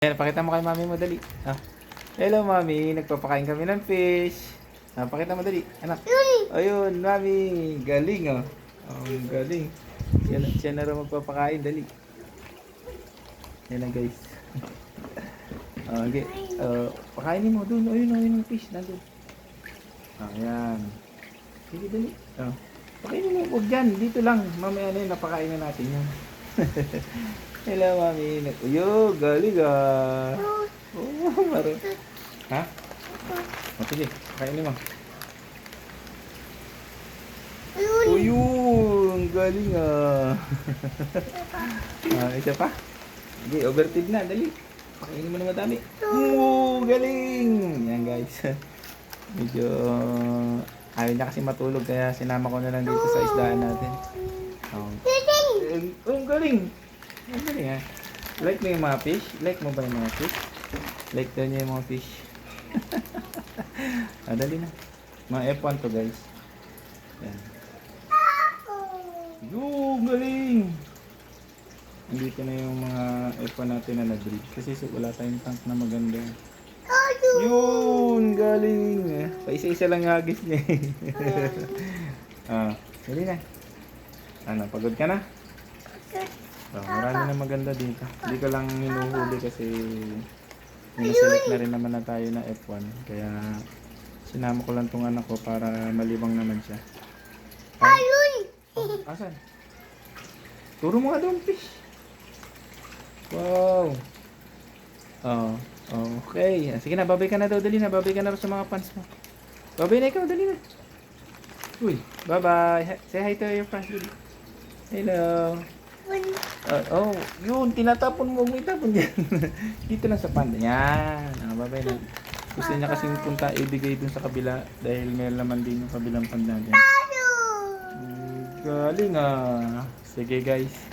Ayan, pakita mo kay mami mo dali. Ah. Hello mami, nagpapakain kami ng fish. Ah, pakita mo dali. Anak. Ayun, mami, galing oh. Oh, galing. Siya, na- siya na rin magpapakain, dali. Yan na guys. Ah, okay. Uh, pakainin mo doon. Ayun, ayun yung fish nandun. Ah, yan. Sige, dali. Ah. Pakainin mo, huwag dyan. Dito lang. Mamaya na yun, napakain na natin yan. Hello, mami. Uyo, galing ah. Oh, maro. Ha? O, sige. Kainin mo. Uyun, galing ah. ah, isa pa. Sige, overtid na. Dali. Pakainin mo na madami. Oo, galing. Yan guys. Medyo ayaw niya kasi matulog kaya sinama ko na lang dito sa isdaan natin. Oh. Oh, ang galing. Galing ha. Like mo yung mga fish? Like mo ba yung mga fish? Like daw niya yung mga fish. ah, dali na. Mga F1 to guys. Yan. Yo, galing! Andito na yung mga F1 natin na nag-breed. Kasi wala tayong tank na maganda. Yun! Galing! Paisa-isa lang yung hagis niya. eh. ah, dali na. Ano, pagod ka na? Oh, marami na maganda dito. Hindi ko lang hinuhuli kasi ninaselect na rin naman na tayo na F1. Kaya sinama ko lang tong anak ko para malibang naman siya. Ayun! Asan? Turo mo nga doon, fish. Wow! Oh, okay. Sige na, babay ka na daw. Dali na, babay ka na sa mga fans mo. Babay na ikaw, dali na. Uy, bye-bye. Say hi to your. Dali. Hello. Uh, oh, yun, tinatapon mo, may tapon dyan. Dito lang sa panda. Yan. Ah, babay na. Gusto niya kasing punta, ibigay dun sa kabila dahil may laman din yung kabilang panda dyan. Mm, galing ah. Sige guys.